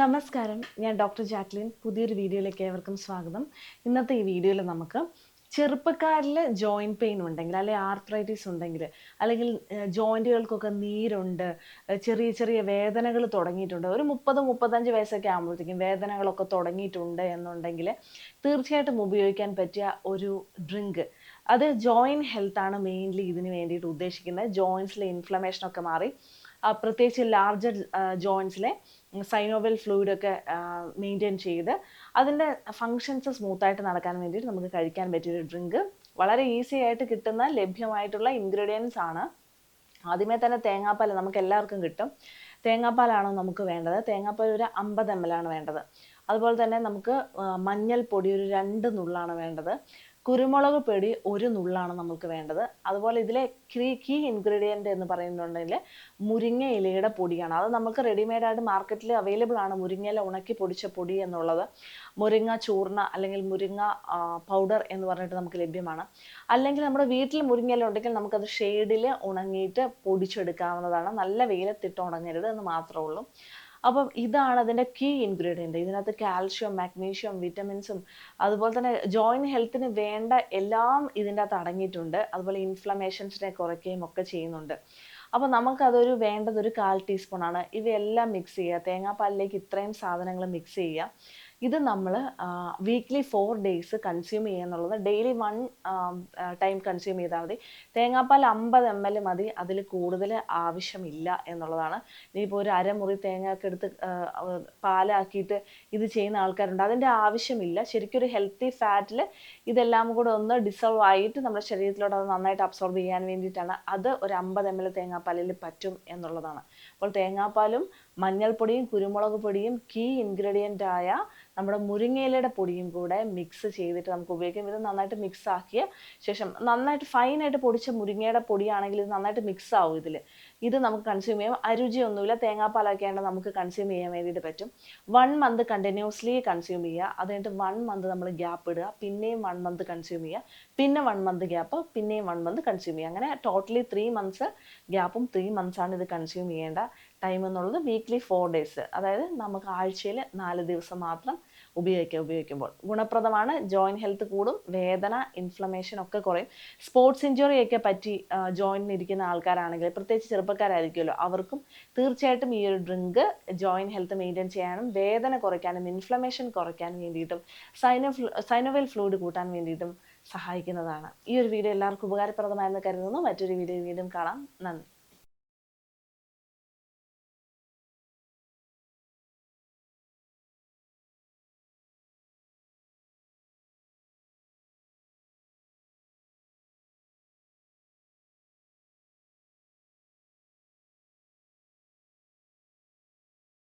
നമസ്കാരം. ഞാൻ doctor Jacqueline. പുതിയൊരു വീഡിയോയിലേക്ക് ഏവർക്കും സ്വാഗതം. ഇന്നത്തെ ഈ വീഡിയോയിൽ നമുക്ക് ചെറുപ്പക്കാരിൽ ജോയിന്റ് പെയിൻ ഉണ്ടെങ്കിൽ അല്ലെങ്കിൽ ആർത്രൈറ്റിസ് ഉണ്ടെങ്കിൽ അല്ലെങ്കിൽ ജോയിന്റുകൾക്കൊക്കെ നീരുണ്ട് ചെറിയ ചെറിയ വേദനകൾ തുടങ്ങിയിട്ടുണ്ട്. ഒരു മുപ്പത് മുപ്പത്തഞ്ച് വയസ്സൊക്കെ ആകുമ്പോഴത്തേക്കും വേദനകളൊക്കെ തുടങ്ങിയിട്ടുണ്ട് എന്നുണ്ടെങ്കിൽ തീർച്ചയായിട്ടും ഉപയോഗിക്കാൻ പറ്റിയ ഒരു ഡ്രിങ്ക്. അത് ജോയിന്റ് ഹെൽത്താണ് മെയിൻലി ഇതിന് വേണ്ടിയിട്ട് ഉദ്ദേശിക്കുന്നത്. ജോയിൻസിലെ ഇൻഫ്ലമേഷനൊക്കെ മാറി പ്രത്യേകിച്ച് ലാർജർ ജോയിൻസിലെ സൈനോവൽ ഫ്ലൂയിഡൊക്കെ മെയിന്റെയിൻ ചെയ്ത് അതിന്റെ ഫങ്ഷൻസ് സ്മൂത്തായിട്ട് നടക്കാൻ വേണ്ടിയിട്ട് നമുക്ക് കഴിക്കാൻ പറ്റിയൊരു ഡ്രിങ്ക് വളരെ ഈസി ആയിട്ട് കിട്ടുന്ന ലഭ്യമായിട്ടുള്ള ഇൻഗ്രീഡിയൻസ് ആണ്. ആദ്യമേ തന്നെ തേങ്ങാപ്പാൽ നമുക്ക് എല്ലാവർക്കും കിട്ടും. തേങ്ങാപ്പാലാണോ നമുക്ക് വേണ്ടത്? തേങ്ങാപ്പാൽ ഒരു അമ്പത് എം ആണ് വേണ്ടത്. അതുപോലെ തന്നെ നമുക്ക് മഞ്ഞൾ മഞ്ഞൾപ്പൊടി ഒരു രണ്ട് നുള്ളാണ് വേണ്ടത്. കുരുമുളക് പൊടി ഒരു നുള്ളാണ് നമുക്ക് വേണ്ടത്. അതുപോലെ ഇതിലെ കീ കീ ഇൻഗ്രീഡിയന്റ് എന്ന് പറയുന്നുണ്ടെങ്കിൽ മുരിങ്ങ ഇലയുടെ പൊടിയാണ്. അത് നമുക്ക് റെഡിമെയ്ഡ് ആയിട്ട് മാർക്കറ്റിൽ അവൈലബിൾ ആണ് മുരിങ്ങ ഇല ഉണക്കി പൊടിച്ച പൊടി എന്നുള്ളത്. മുരിങ്ങ ചൂർണ അല്ലെങ്കിൽ മുരിങ്ങ പൗഡർ എന്ന് പറഞ്ഞിട്ട് നമുക്ക് ലഭ്യമാണ്. അല്ലെങ്കിൽ നമ്മുടെ വീട്ടിൽ മുരിങ്ങ ഇല ഉണ്ടെങ്കിൽ നമുക്കത് ഷെയ്ഡിൽ ഉണങ്ങിയിട്ട് പൊടിച്ചെടുക്കാവുന്നതാണ്. നല്ല വെയിലത്തിട്ട് ഉണങ്ങരുത് എന്ന് മാത്രമേ ഉള്ളൂ. അപ്പം ഇതാണ് അതിന്റെ കീ ഇൻഗ്രീഡിയന്റ് ഇതിനകത്ത് കാൽഷ്യം മാഗ്നീഷ്യം വിറ്റമിൻസും അതുപോലെ തന്നെ ജോയിന്റ് ഹെൽത്തിന് വേണ്ട എല്ലാം ഇതിന്റെ അകത്ത് അടങ്ങിയിട്ടുണ്ട്. അതുപോലെ ഇൻഫ്ലമേഷൻസിനെ കുറയ്ക്കുകയും ഒക്കെ ചെയ്യുന്നുണ്ട്. അപ്പോൾ നമുക്കതൊരു വേണ്ടത് ഒരു കാൽ ടീസ്പൂണാണ് ഇവയെല്ലാം മിക്സ് ചെയ്യുക. തേങ്ങാപ്പാലിലേക്ക് ഇത്രയും സാധനങ്ങൾ മിക്സ് ചെയ്യുക. ഇത് നമ്മൾ വീക്ക്ലി ഫോർ ഡേയ്സ് കൺസ്യൂം ചെയ്യുക ഡെയിലി വൺ ടൈം കൺസ്യൂം ചെയ്താൽ മതി. തേങ്ങാപ്പാൽ അമ്പത് എം എൽ മതി. അതിൽ കൂടുതൽ ആവശ്യമില്ല എന്നുള്ളതാണ്. ഇനിയിപ്പോൾ ഒരു അരമുറി തേങ്ങ ഒക്കെ എടുത്ത് പാലാക്കിയിട്ട് ഇത് ചെയ്യുന്ന ആൾക്കാരുണ്ട്. അതിന്റെ ആവശ്യമില്ല. ശരിക്കും ഒരു ഹെൽത്തി ഫാറ്റിൽ ഇതെല്ലാം കൂടെ ഒന്ന് ഡിസോൾവ് ആയിട്ട് നമ്മുടെ ശരീരത്തിലോട്ട് അത് നന്നായിട്ട് അബ്സോർബ് ചെയ്യാൻ വേണ്ടിയിട്ടാണ് അത് ഒരു അമ്പത് എം എൽ തേങ്ങാപ്പാലിൽ പറ്റും എന്നുള്ളതാണ്. അപ്പോൾ തേങ്ങാപ്പാലും മഞ്ഞൾപ്പൊടിയും കുരുമുളക് പൊടിയും കീ ഇൻഗ്രീഡിയന്റ് ആയ നമ്മുടെ മുരിങ്ങയിലയുടെ പൊടിയും കൂടെ മിക്സ് ചെയ്തിട്ട് നമുക്ക് ഉപയോഗിക്കാം. ഇത് നന്നായിട്ട് മിക്സ് ആക്കിയ ശേഷം നന്നായിട്ട് ഫൈനായിട്ട് പൊടിച്ച മുരിങ്ങയുടെ പൊടിയാണെങ്കിൽ ഇത് നന്നായിട്ട് മിക്സ് ആവും ഇതിൽ ഇത് നമുക്ക് കൺസ്യൂം ചെയ്യാം. അരുചിയൊന്നുമില്ല തേങ്ങാപ്പാലൊക്കെ ആണെങ്കിൽ നമുക്ക് കൺസ്യൂം ചെയ്യാൻ വേണ്ടിയിട്ട് പറ്റും. വൺ മന്ത് കണ്ടിന്യൂസ്ലി കൺസ്യൂം ചെയ്യുക. അത് കഴിഞ്ഞിട്ട് വൺ മന്ത് നമ്മൾ ഗ്യാപ്പ് ഇടുക. പിന്നെയും വൺ മന്ത് കൺസ്യൂം ചെയ്യുക. പിന്നെ വൺ മന്ത് ഗ്യാപ്പ് പിന്നെയും വൺ മന്ത് കൺസ്യൂം ചെയ്യുക. അങ്ങനെ ടോട്ടലി ത്രീ മന്ത്സ് ഗ്യാപ്പും ത്രീ ആണ് ഇത് കൺസ്യൂം ചെയ്യേണ്ട ടൈം എന്നുള്ളത് വീക്ക്ലി ഫോർ ഡേയ്സ് അതായത് നമുക്ക് ആഴ്ചയിൽ നാല് ദിവസം മാത്രം ഉപയോഗിക്കുക ഉപയോഗിക്കുമ്പോൾ. ഗുണപ്രദമാണ് ജോയിന്റ് ഹെൽത്ത് കൂടും വേദന ഇൻഫ്ലമേഷൻ ഒക്കെ കുറയും. സ്പോർട്സ് ഇഞ്ചുറി ഒക്കെ പറ്റി ജോയിന്റിന് ഇരിക്കുന്ന ആൾക്കാരാണെങ്കിൽ പ്രത്യേകിച്ച് ചെറുപ്പക്കാരായിരിക്കുമല്ലോ അവർക്കും തീർച്ചയായിട്ടും ഈ ഒരു ഡ്രിങ്ക് ജോയിന്റ് ഹെൽത്ത് മെയിന്റെയിൻ ചെയ്യാനും വേദന കുറയ്ക്കാനും ഇൻഫ്ലമേഷൻ കുറയ്ക്കാൻ വേണ്ടിയിട്ടും സൈനോ സൈനോവെൽ ഫ്ലൂയിഡ് കൂട്ടാൻ വേണ്ടിയിട്ടും സഹായിക്കുന്നതാണ്. ഈ ഒരു വീഡിയോ എല്ലാവർക്കും ഉപകാരപ്രദമായെന്ന് കരുതുന്നു. മറ്റൊരു വീഡിയോ വീണ്ടും കാണാം. നന്ദി.